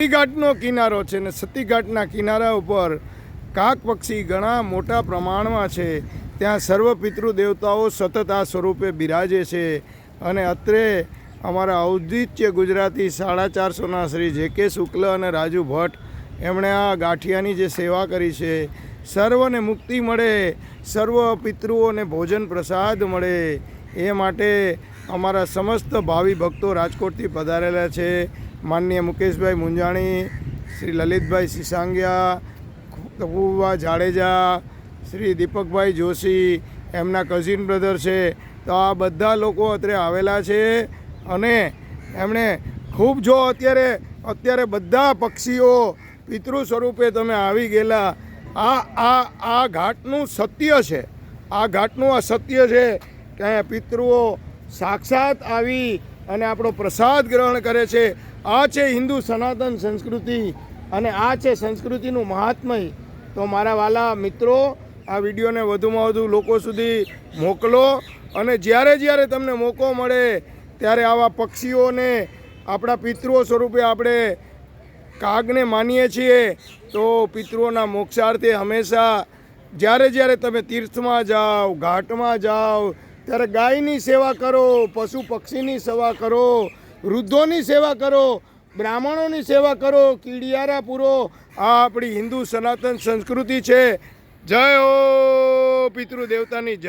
સતીઘાટનો કિનારો છે ને સતીઘાટના કિનારા ઉપર કાક પક્ષી ઘણા મોટા પ્રમાણમાં છે. ત્યાં સર્વ દેવતાઓ સતત આ સ્વરૂપે બિરાજે છે અને અત્રે અમારા ઔદિત્ય ગુજરાતી સાડા ચારસોના શ્રી જે કે શુક્લ અને રાજુ ભટ્ટ એમણે આ ગાંઠિયાની જે સેવા કરી છે, સર્વને મુક્તિ મળે, સર્વ પિતૃઓને ભોજન પ્રસાદ મળે, એ માટે અમારા સમસ્ત ભાવિ ભક્તો રાજકોટથી પધારેલા છે. માનનીય મુકેશભાઈ મુંજાણી, શ્રી લલિતભાઈ સિસાંગિયા કપુભા જાડેજા, શ્રી દીપકભાઈ જોશી, એમના કઝિન બ્રધર છે. તો આ બધા લોકો અત્રે આવેલા છે અને એમણે ખૂબ જો અત્યારે અત્યારે બધા પક્ષીઓ પિતૃ સ્વરૂપે તમે આવી ગયેલા, આ આ આ ઘાટનું સત્ય છે. આ ઘાટનું આ સત્ય છે કે પિતૃઓ સાક્ષાત આવી અને આપણો પ્રસાદ ગ્રહણ કરે છે. આ છે હિન્દુ સનાતન સંસ્કૃતિ અને આ છે સંસ્કૃતિનું મહાત્મય. તો મારા વાલા મિત્રો, આ વિડીયોને વધુમાં વધુ લોકો સુધી મોકલો અને જ્યારે જ્યારે તમને મોકો મળે ત્યારે આવા પક્ષીઓને, આપણા પિતૃઓ સ્વરૂપે આપણે કાગને માનીએ છીએ, તો પિતૃઓના મોક્ષાર્થે હંમેશા જ્યારે જ્યારે તમે તીર્થમાં જાઓ, ઘાટમાં જાઓ, ત્યારે ગાયની સેવા કરો, પશુ પક્ષીની સેવા કરો વૃદ્ધોની સેવા કરો, બ્રાહ્મણોની સેવા કરો, કીડિયારા પૂરો. આ આપણી હિન્દુ સનાતન સંસ્કૃતિ છે. જય હો પિતૃ દેવતાની જય.